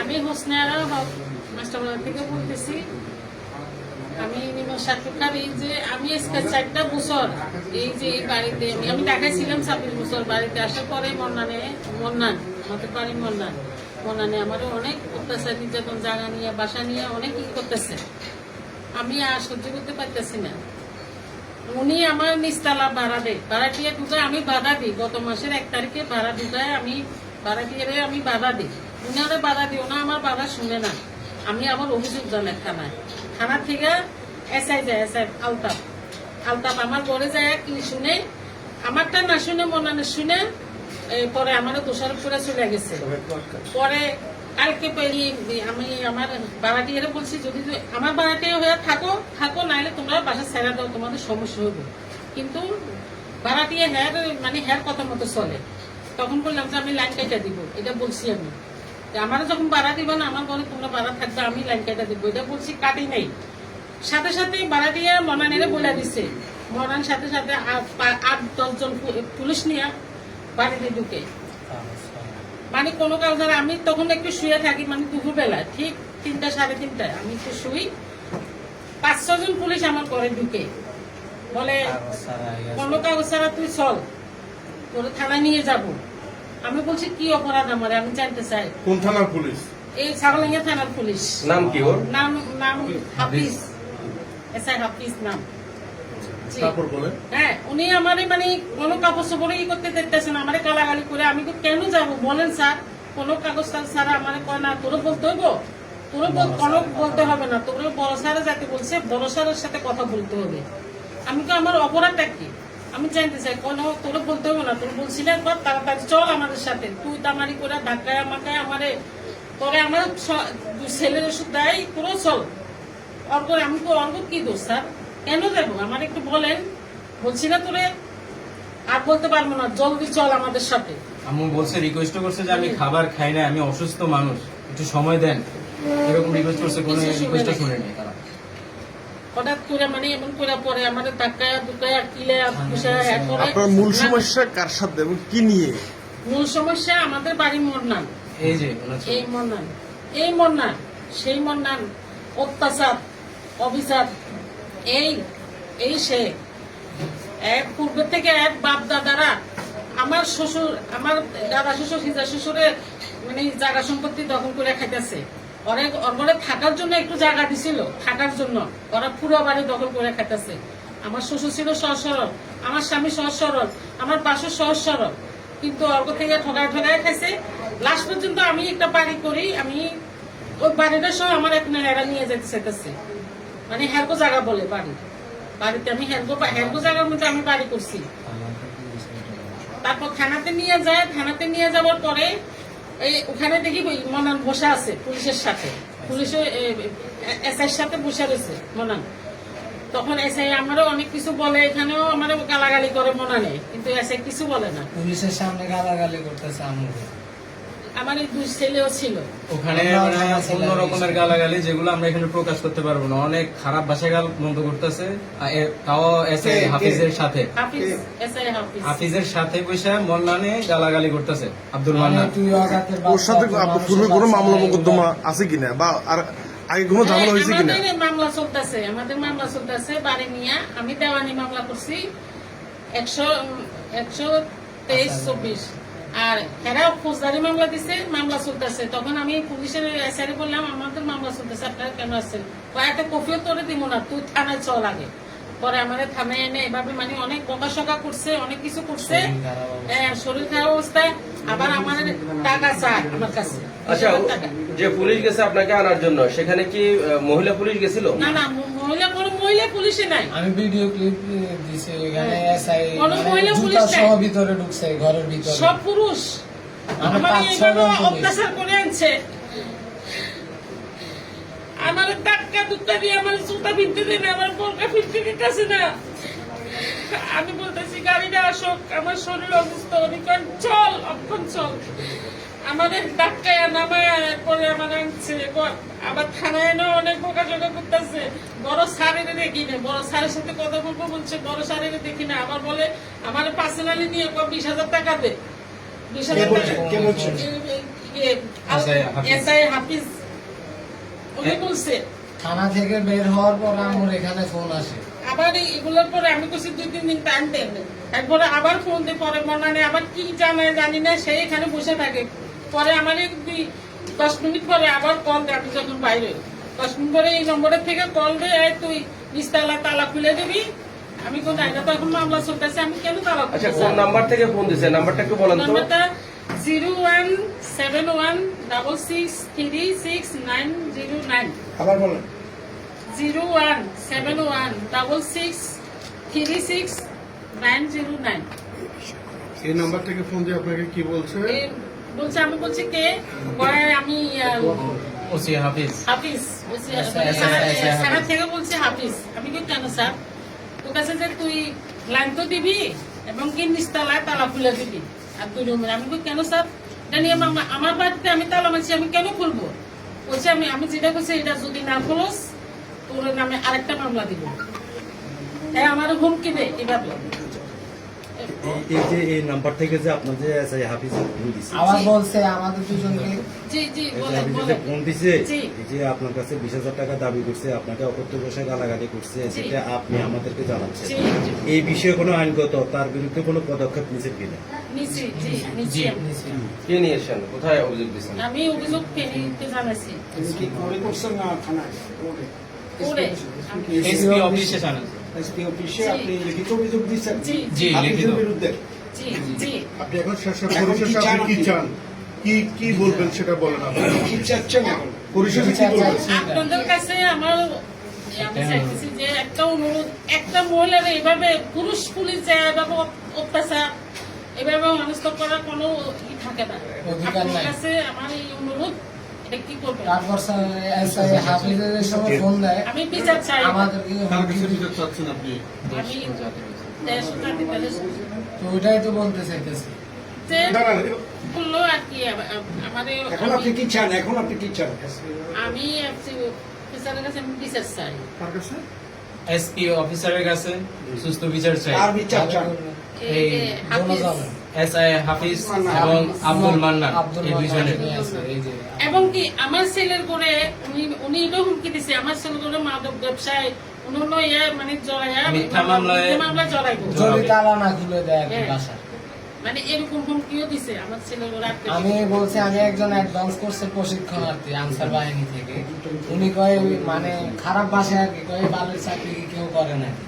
আমি হোসনারা হক মাস্টারবাড়া থেকে বলতেছি। আমি নিমো সাক্ষাৎকার এই যে আমি আজকে চারটা বছর এই যে এই বাড়িতে আমি- আমি দেখাইছিলাম ছাব্বিশ বছর বাড়িতে। আসার পরে মন্নানে মন্নান আমাদের বাড়ি মন্নান। মন্নানে আমার অনেক অত্যাচার, নির্যাতন জায়গা নিয়ে, বাসা নিয়ে অনেক ই করতেছে। আমি আর সহ্য করতে পারতেছি না। উনি আমার নিস্তালা ভাড়া দেয়। ভাড়া দিয়ে ঢুকায় আমি বাধা দিই। গত মাসের এক তারিখে ভাড়া ঢুকায় আমি দিয়ে আমি বাধা দিই। উনারে বাধা দিই ওনা আমার বাধা শুনে না। আমি আবার অভিযোগ জানাই থানায়। থানার থেকে এসআই যায় এসআই আলতাপ আলতাপ আমার ঘরে যায় কি শুনে আমারটা না শুনে মনানে শুনে পরে আমারও দোষারোপ করে চলে গেছে। পরে কালকে পেরি আমি আমার বাড়াটিয়ারে বলছি যদি আমার বাড়াটিয়া হয়ে থাকো থাকো নাইলে তোমরা বাসা ছেড়ে দাও তোমাদের সমস্যা হবে কিন্তু বাড়াটিয়া হ্যার মানে হ্যার কথা মতো চলে। তখন বললাম যে আমি লাইন কেটে দিব এটা বলছি আমি। যে আমার যখন বাড়া দিবে না আমার ঘরে তোমরা বাড়া থাকবে আমি লাইন কেটে দিব। এটা বলছি কাটি নাই। সাথে সাথে বাড়া দিয়ে মনানেরে বলে দিছে। মনান সাথে সাথে আট দশজন পুলিশ নিয়ে বাড়িতে ঢুকে। মানে কোনো কারণে আমি তখন একটু শুয়ে থাকি মানে দুপুরবেলা ঠিক তিনটা সাড়ে তিনটায়। আমি একটু শুই। পাঁচ ছজন পুলিশ আমার ঘরে ঢুকে। বলে কোনো কাগজ ছাড়া তুই চল। তোর থানায় নিয়ে যাব। আমি বলছি কি অপরাধ আমার? আমি জানতে চাই। কোন থানার পুলিশ? এই ছাগলিঙ্গা থানার পুলিশ। নাম কি ওর? নাম নাম হাফিজ। এস আই হাফিজ নাম। তারপর বলে হ্যাঁ উনি আমারে মানে কোনো কাগজ করতে আমারে গালাগালি করে আমি তো কেন যাব? বলেন স্যার কোনো কাগজ ছাড়া আমারে কয় না তোরও বলতে হইব। তোরও বল- কোনো বলতে হবে না। তোর বড় স্যারে যাতে বলছে বড় স্যারের সাথে কথা বলতে হবে। আমি তো আমার অপরাধটা কি? আমি জানতে চাই কোনো তোর বলতে হবে না তোর বলছিলে একবার তাড়াতাড়ি চল আমাদের সাথে। তুই তামারি করে ধাক্কায় আমাকে আমারে পরে আমার ছেলের ওষুধ দেয় তোরও চল। অর্ঘ আমি তো অর্ঘ কি দোষ স্যার? কেন দেবো? আমার একটু বলেন। বলছি না তোরে আর বলতে পারব না জলদি চল আমাদের সাথে। আম্মু বলছে রিকোয়েস্ট করছে যে আমি খাবার খাই না আমি অসুস্থ মানুষ। একটু সময় দেন। এরকম রিকোয়েস্ট করছে কোনো রিকোয়েস্টটা। শুনে নেই। তারা। হঠাৎ করে মানে এমন করে পরে আমাদের ধাক্কায় দুকায় কিলে পুষায় এক করে আপনার মূল সমস্যা কার সাথে? এবং কি নিয়ে? মূল সমস্যা আমাদের বাড়ি মরনান এই যে এই মন্নান। এই মন্নান সেই মন্নান অত্যাচার অবিচার এই এই সে। এক পূর্ব থেকে এক বাপ দাদারা আমার শ্বশুর আমার দাদা শ্বশুর হিজা শ্বশুরের মানে জায়গা সম্পত্তি দখল করে খাইতেছে। অনেক অরগরে থাকার জন্য একটু জায়গা দিছিল, থাকার জন্য। ওরা পুরো বাড়ি দখল করে খাইতেছে। আমার শ্বশুর ছিল সহজ সরল আমার স্বামী সহজ সরল আমার বাসু সহজ সরল কিন্তু অর্ঘ থেকে ঠগায় ঠগায় খাইছে। লাস্ট পর্যন্ত আমি একটা বাড়ি করি, আমি ওই বাড়িটা সহ আমার এখন এরা নিয়ে যেতে চাইতেছে। মানে হ্যারগো জায়গা বলে বাড়ি। বাড়িতে আমি হ্যারগো হ্যারগো জায়গার মধ্যে আমি বাড়ি করছি। তারপর থানাতে নিয়ে যায়, থানাতে নিয়ে যাওয়ার পরে এই ওখানে দেখি মনান বসে আছে, পুলিশের সাথে। পুলিশের এসআই সাথে বসে রয়েছে, মনান। তখন এসআই আমারও অনেক কিছু বলে, এখানেও আমার গালাগালি করে মনানে, কিন্তু এসআই কিছু বলে না। পুলিশের সামনে গালাগালি করতেছে আম্মুকে আমার এই দুই ছেলেও ছিল। ওখানে আমরা মানে অন্য রকমের গালাগালি যেগুলো আমরা এখানে প্রকাশ করতে পারব না। অনেক খারাপ ভাষা গাল বন্ধ করতেছে। তাও এসে কে? হাফিজের সাথে। হাফিজ এসআই হাফিজ। হাফিজের সাথে বসে মন্নানে গালাগালি করতেছে আব্দুল মান্নান। ওর সাথে পূর্বে কোনো মামলা মোকদ্দমা আছে কিনা? বা আর আগে কোনো ঝামেলা হয়েছে কিনা? আমাদের মামলা চলতেছে আমাদের মামলা চলতেছে বাড়ি নিয়ে আমি দেওয়ানি মামলা করছি একশো একশো তেইশ চব্বিশ। আর এরা ফৌজদারি মামলা দিছে মামলা চলতেছে। তখন আমি পুলিশের এসআরে বললাম আমাদের মামলা চলতেছে আপনারা কেন আসছেন? কয়েকটা কফিও তোরে দিব না তুই থানায় চল আগে। পরে আমাদের থানায় এনে এভাবে মানে অনেক বকাশকা করছে অনেক কিছু করছে। শরীর খারাপ অবস্থা। হ্যাঁ, অবস্থায় আবার আমার টাকা চায় আমার কাছে। আচ্ছা। যে পুলিশ গেছে আপনাকে আনার জন্য সেখানে কি মহিলা পুলিশ গেছিল? না না মহিলা পুলিশে নাই। আমি ভিডিও ক্লিপ দিছি ওখানে এসআই কোনো মহিলা পুলিশ সহ ভিতরে ঢুকছে ঘরের ভিতরে। সব পুরুষ। আমার পাঁচ এইভাবে অত্যাচার করে আনছে। আমার টাক্কা দুক্কা দিয়ে আমার জুতা ফিরতে দেবে আমার বোরকা ফিরতে দিতেছে না। আমি বলতেছি গাড়িটা আসুক আমার শরীর অসুস্থ অনেকক্ষণ চল অক্ষণ চল। আমাদের ডাক্তার নামায় পরে আমার আনছে। আবার থানায় এনে অনেক বোকাজোকা করতেছে। বড় স্যারের দেখি না বড় স্যারের সাথে কথা বলব বলছে বড় স্যারের দেখি না। আবার বলে আমার পার্সোনালি নিয়ে বিশ হাজার টাকা দে। বিশ হাজার টাকা। ইয়ে। এসআই হাফিজ। উনি বলছে থানা থেকে বের হওয়ার পর আমার এখানে ফোন আসে। আবার এগুলোর পরে আমি বলছি দুই তিন দিন টাইম দেন। একবারে আবার ফোন দিয়ে পরে মনে নেই আবার কি জানে জানি না সে এখানে বসে থাকে। পরে আমার এই দুই দশ মিনিট পরে আবার কল দেয় আমি যখন বাইরে। দশ মিনিট পরে এই নম্বরের থেকে কল দেয় তুই নিচতলা তালা খুলে দিবি? আমি কোন জায়গা তো এখন মামলা চলতেছে আমি কেন তালা আচ্ছা কোন নাম্বার থেকে ফোন দিছে? নাম্বারটা একটু বলেন তো। নাম্বারটা zero one seven one double six three six nine zero nine আবার বলেন। Zero one seven one double six three six nine zero nine এই নাম্বার থেকে ফোন দিয়ে আপনাকে কি বলছে? বলছে আমি বলছি কে? বলে আমি ওসি হাফিজ। হাফিজ। স্যার, মানে স্যার। থেকে বলছি হাফিজ। আমি কি কেন স্যার? তোর কাছে যে তুই লাইন তো দিবি এবং কি নিচতলায় তালা খুলে দিবি আর দুই রুমের আমি কি কেন স্যার? নিয়ে আমার- বাড়িতে আমি তালা মারছি আমি কেন খুলবো? বলছে আমি আমি যেটা করছি এটা যদি না খোলস তোর নামে আরেকটা মামলা দিব। হ্যাঁ আমার হুমকি দে এভাবে এই- যে এই নাম্বার থেকে যে আপনার যে এসআই হাফিজ ফোন দিছে। আবার বলছে আমাদের দুজনকে। জি জি বলেন বলেন। ফোন দিছে যে আপনার কাছে বিশ হাজার টাকা দাবি করছে আপনাকে অকর্তব্যশে গালাগালি করছে সেটা আপনি আমাদেরকে জানাচ্ছেন। এই বিষয়ে কোনো আইনগত তার বিরুদ্ধে কোনো পদক্ষেপ নিয়েছেন কিনা নিছি জি নিছি। কে নিয়ে কোথায় অভিযোগ দিচ্ছেন আমি অভিযোগ ফেরিতে জানাইছি। কি? করে করছেন না থানায় এসপি অফিসে এসপি অফিসে আপনি লিখিত অভিযোগ দিচ্ছেন। জি। জি লিখিত। বিরুদ্ধে। জি জি। আপনি এখন কি চান আপনি কি চান? কি কি বলবেন সেটা বলেন আপনি। কি চাচ্ছেন এখন? পরিশেষে কি বলবেন? আপনাদের কাছে আমার আমি চাইতেছি যে একটা অনুরোধ একটা মহিলার এভাবে পুরুষ পুলিশ যায় এভাবে অত্যাচার এভাবে অনিষ্ট করার কোনো ই থাকে না। আপনার কাছে আমার এই অনুরোধ। এটা কি করবেন? তারপর হাফিজের সময় ফোন দেয়। আমি বিচার চাই। আমাদেরকে হুমকি চাচ্ছেন আপনি? আমি দেশ জাতি দেশ তো ওইটাই তো বলতে চাইতেছি। যে দাঁড়ান বলল আর কি আমাদের এখন আপনি কি চান? এখন আপনি কি চান? আমি অফিসারের কাছে আমি বিচার চাই। তার কাছে? এসপি অফিসারের কাছে সুস্থ বিচার চাই। আর বিচার চান? এই যে এই হাফিজ এবং আব্দুল মান্নান এই দুইজনের। এবং কি আমার ছেলের করে উনি উনি হুমকি দিছে আমার ছেলের করে মাদক ব্যবসায় ইয়ে মানে জড়াইয়া মিথ্যা মামলায়- মিথ্যা মামলায় জড়াইব তালা খুলে দেয় আর কি হ্যাঁ। বাসা মানে এরকম হুমকিও দিছে আমার ছেলের আমি। বলছি আমি একজন অ্যাডভান্স কোর্সের প্রশিক্ষণার্থী আনসার বাহিনী থেকে। উনি কয় মানে খারাপ ভাষায় আর কি কয় বালের চাকরি কেউ করে নাকি?